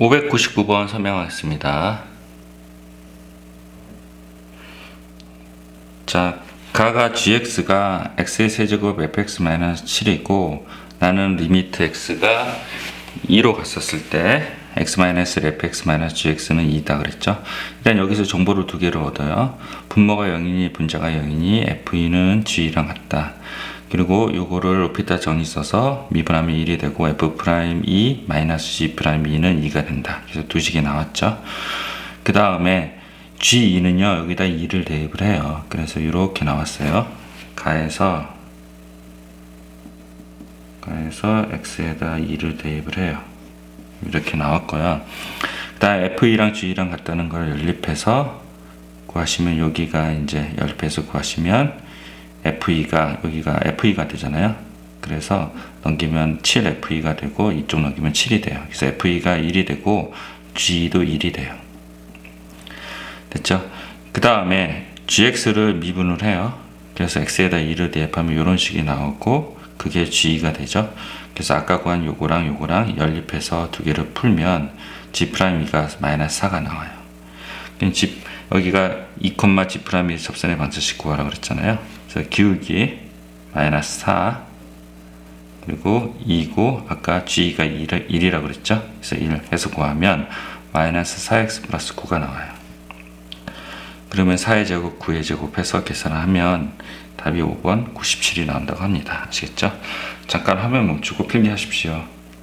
599번 설명하겠습니다. 자, 가가 gx가 x의 세제곱 fx-7이고 나는 리미트 x가 2로 갔었을 때 x-fx-gx는 2다 그랬죠. 일단 여기서 정보를 두 개를 얻어요. 분모가 0이니 분자가 0이니 f는 g랑 같다. 그리고 요거를 높이다 정의 써서 미분하면 1이 되고 f'2 마이너스 g'2는 2가 된다. 그래서 두 식이 나왔죠. 그 다음에 g2는요 여기다 2를 대입을 해요. 그래서 이렇게 나왔어요. 가에서 가에서 x에다 2를 대입을 해요. 이렇게 나왔고요. 그 다음 f2랑 g2랑 같다는 걸 연립해서 구하시면 여기가 이제 연립해서 구하시면 F2가 여기가 F2가 되잖아요. 그래서 넘기면 7F2가 되고 이쪽 넘기면 7이 돼요. 그래서 F2가 1이 되고 G도 1이 돼요. 됐죠? 그 다음에 GX를 미분을 해요. 그래서 X에다 2를 대입하면 이런 식이 나오고 그게 G가 되죠. 그래서 아까 구한 요거랑 요거랑 연립해서 두 개를 풀면 G'2가 마이너스 4가 나와요. 그럼 G, 여기가 2, G'2 접선의 방정식 구하라 그랬잖아요. 그래서 기울기 마이너스 4 그리고 2고 아까 g가 1, 1이라고 그랬죠. 그래서 1 해서 구하면 마이너스 4x 플러스 9가 나와요. 그러면 4의 제곱, 9의 제곱 해서 계산을 하면 답이 5번 97이 나온다고 합니다. 아시겠죠? 잠깐 화면 멈추고 필기하십시오.